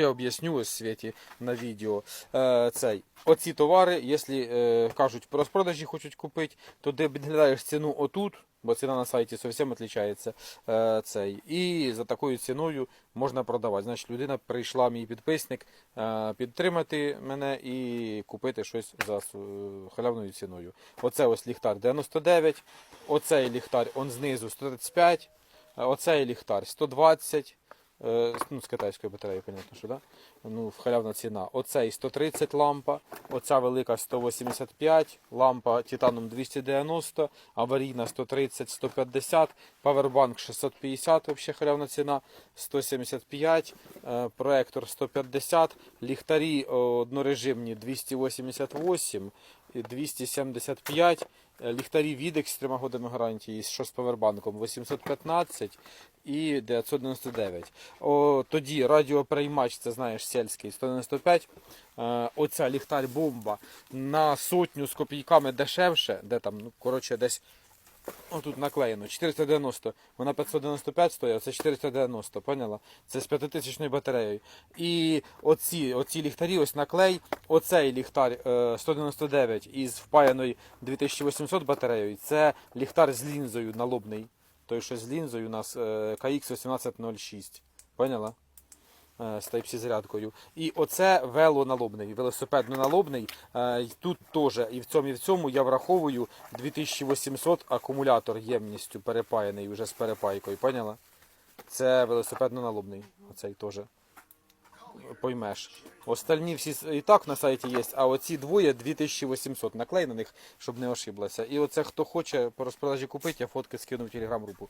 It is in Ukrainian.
Я об'ясню ось світі на відео. Е, цей. Оці товари, якщо е, кажуть по розпродажі хочуть купити, то ти підглядаєш ціну отут, бо ціна на сайті зовсім відрізняється. Е, цей. І за такою ціною можна продавати. Значить, людина прийшла, мій підписник, е, підтримати мене і купити щось за халявною ціною. Оце ось ліхтар 99, оцей ліхтар он знизу 135, е, оцей ліхтар 120. Е, ну, з китайської батареї, понятно, що да? Ну, халявна ціна. Оцей 130 лампа, оця велика 185, лампа титаном 290, аварійна 130, 150, павербанк 650, взагалі халявна ціна, 175, е, проектор 150, ліхтарі е, однорежимні 288, і 275, е, ліхтарі Videx з трьома годами гарантії, що з павербанком 815 і 999. О, тоді радіоприймач, це знаєш, сільський 195. Е, оця ліхтар бомба на сотню з копійками дешевше, де там, ну, коротше, десь Отут наклеєно 490, вона 595 стоїть, а це 490, поняла? Це з 5000 батареєю. І оці, оці ліхтарі, ось наклей, оцей ліхтар е, 199 із впаяною 2800 батареєю, це ліхтар з лінзою налобний. Той, що з лінзою у нас е, KX1806. Поняла? Е, з Type-C зарядкою. І оце велоналобний, велосипедно-налобний. Е, Тут теж і в цьому, і в цьому я враховую 2800 акумулятор ємністю перепаяний вже з перепайкою. Поняла? Це велосипедно-налобний. Оцей теж. Поймеш. Остальні всі і так на сайті є, а оці двоє 2800 наклей на них, щоб не ошиблася. І оце хто хоче по розпродажі купити, я фотки скину в телеграм-групу.